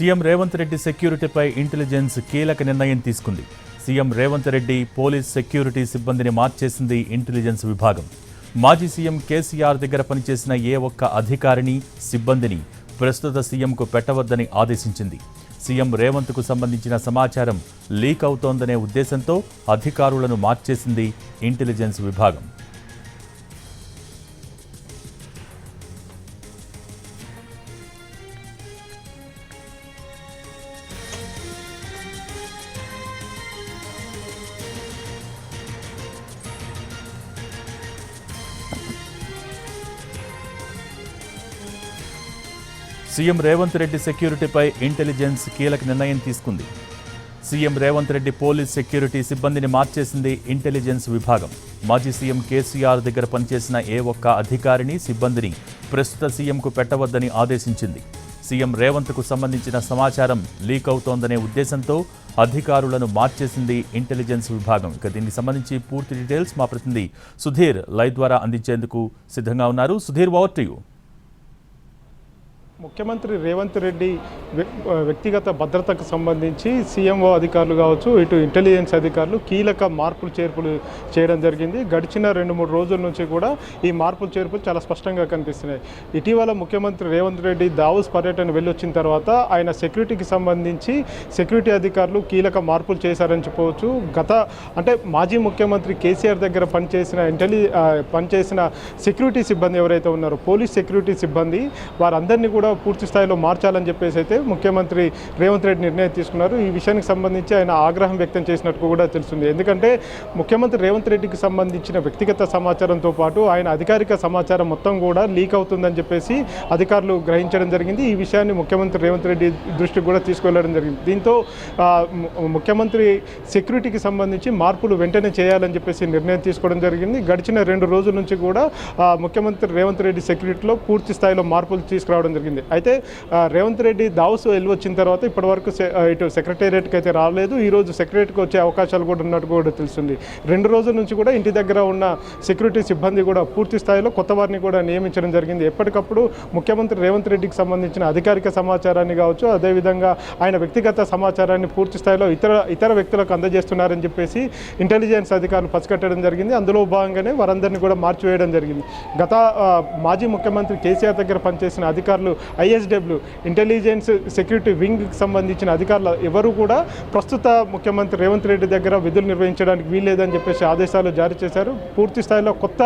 CM Revanth Reddy సెక్యూరిటీపై intelligence కీలక నిర్ణయం తీసుకుంది. CM Revanth Reddy police security సిబ్బందిని మార్చేసింది ఇంటెలిజెన్స్ విభాగం. మాజీ సీఎం కేసీఆర్ దగ్గర పనిచేసిన ఏ ఒక్క అధికారిని సిబ్బందిని ప్రస్తుత సీఎంకు పెట్టవద్దని ఆదేశించింది. సీఎం రేవంత్కు సంబంధించిన సమాచారం లీక్ అవుతోందనే ఉద్దేశంతో అధికారులను మార్చేసింది ఇంటెలిజెన్స్ విభాగం. సీఎం రేవంత్ రెడ్డి సెక్యూరిటీపై ఇంటెలిజెన్స్ కీలక నిర్ణయం తీసుకుంది. CM Revanth Reddy police security సిబ్బందిని మార్చేసింది ఇంటెలిజెన్స్ విభాగం. మాజీ సీఎం కేసీఆర్ దగ్గర పనిచేసిన ఏ ఒక్క అధికారిని సిబ్బందిని ప్రస్తుత సీఎంకు పెట్టవద్దని ఆదేశించింది. సీఎం రేవంత్కు సంబంధించిన సమాచారం లీక్ అవుతోందనే ఉద్దేశంతో అధికారులను మార్చేసింది ఇంటెలిజెన్స్ విభాగం. ఇక దీనికి సంబంధించి పూర్తి డీటెయిల్స్ మా ప్రతినిధి సుధీర్ లైవ్ ద్వారా అందించేందుకు సిద్ధంగా ఉన్నారు. సుధీర్ ఓవర్ టు యూ ముఖ్యమంత్రి రేవంత్ రెడ్డి వ్యక్తిగత భద్రతకు సంబంధించి సీఎంఓ అధికారులు కావచ్చు ఇటు ఇంటెలిజెన్స్ అధికారులు కీలక మార్పులు చేర్పులు చేయడం జరిగింది. గడిచిన రెండు మూడు రోజుల నుంచి కూడా ఈ మార్పులు చేర్పులు చాలా స్పష్టంగా కనిపిస్తున్నాయి. ఇటీవల ముఖ్యమంత్రి రేవంత్ రెడ్డి దావోస్ పర్యటన వెళ్ళొచ్చిన తర్వాత ఆయన సెక్యూరిటీకి సంబంధించి సెక్యూరిటీ అధికారులు కీలక మార్పులు చేశారని చెప్పవచ్చు. గత అంటే మాజీ ముఖ్యమంత్రి కేసీఆర్ దగ్గర పనిచేసిన ఇంటెలి పనిచేసిన సెక్యూరిటీ సిబ్బంది ఎవరైతే ఉన్నారో పోలీస్ సెక్యూరిటీ సిబ్బంది వారందరినీ కూడా పూర్తి స్థాయిలో మార్చాలని చెప్పేసి అయితే ముఖ్యమంత్రి రేవంత్ రెడ్డి నిర్ణయం తీసుకున్నారు. ఈ విషయానికి సంబంధించి ఆయన ఆగ్రహం వ్యక్తం చేసినట్టు కూడా తెలుస్తుంది. ఎందుకంటే ముఖ్యమంత్రి రేవంత్ రెడ్డికి సంబంధించిన వ్యక్తిగత సమాచారంతో పాటు ఆయన అధికారిక సమాచారం మొత్తం కూడా లీక్ అవుతుందని చెప్పేసి అధికారులు గ్రహించడం జరిగింది. ఈ విషయాన్ని ముఖ్యమంత్రి రేవంత్ రెడ్డి దృష్టికి కూడా తీసుకెళ్ళడం జరిగింది. దీంతో ముఖ్యమంత్రి సెక్యూరిటీకి సంబంధించి మార్పులు వెంటనే చేయాలని చెప్పేసి నిర్ణయం తీసుకోవడం జరిగింది. గడిచిన రెండు రోజుల నుంచి కూడా ముఖ్యమంత్రి రేవంత్ రెడ్డి సెక్యూరిటీలో పూర్తి స్థాయిలో మార్పులు తీసుకురావడం జరిగింది. అయితే రేవంత్ రెడ్డి దావస్ వెళ్ళి వచ్చిన తర్వాత ఇప్పటివరకు ఇటు సెక్రటేరియట్కి అయితే రాలేదు. ఈ రోజు సెక్రటరీకి వచ్చే అవకాశాలు కూడా ఉన్నట్టు కూడా తెలుస్తుంది. రెండు రోజుల నుంచి కూడా ఇంటి దగ్గర ఉన్న సెక్యూరిటీ సిబ్బంది కూడా పూర్తి స్థాయిలో కొత్త వారిని కూడా నియమించడం జరిగింది. ఎప్పటికప్పుడు ముఖ్యమంత్రి రేవంత్ రెడ్డికి సంబంధించిన అధికారిక సమాచారాన్ని కావచ్చు అదేవిధంగా ఆయన వ్యక్తిగత సమాచారాన్ని పూర్తి స్థాయిలో ఇతర ఇతర వ్యక్తులకు అందజేస్తున్నారని చెప్పేసి ఇంటెలిజెన్స్ అధికారులు పసికట్టడం జరిగింది. అందులో భాగంగానే వారందరినీ కూడా మార్చివేయడం జరిగింది. గత మాజీ ముఖ్యమంత్రి కేసీఆర్ దగ్గర పనిచేసిన అధికారులు ఐఎస్డబ్ల్యూ ఇంటెలిజెన్స్ సెక్యూరిటీ వింగ్కి సంబంధించిన అధికారులు ఎవరు కూడా ప్రస్తుత ముఖ్యమంత్రి రేవంత్ రెడ్డి దగ్గర విధులు నిర్వహించడానికి వీల్లేదని చెప్పేసి ఆదేశాలు జారీ చేశారు. పూర్తి స్థాయిలో కొత్త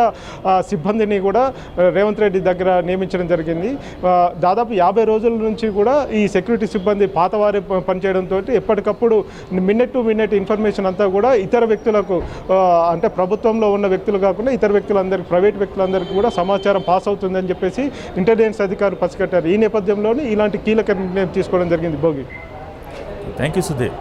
సిబ్బందిని కూడా రేవంత్ రెడ్డి దగ్గర నియమించడం జరిగింది. దాదాపు యాభై రోజుల నుంచి కూడా ఈ సెక్యూరిటీ సిబ్బంది పాతవారి పనిచేయడంతో ఎప్పటికప్పుడు మినిట్ టు మినిట్ ఇన్ఫర్మేషన్ అంతా కూడా ఇతర వ్యక్తులకు అంటే ప్రభుత్వంలో ఉన్న వ్యక్తులు కాకుండా ఇతర వ్యక్తులందరికీ ప్రైవేట్ వ్యక్తులందరికీ కూడా సమాచారం పాస్ అవుతుందని చెప్పేసి ఇంటెలిజెన్స్ అధికారులు పసిగట్టారు. ఈ నేపథ్యంలోనే ఇలాంటి కీలక నిర్ణయం తీసుకోవడం జరిగింది భోగి. Thank you Sudheer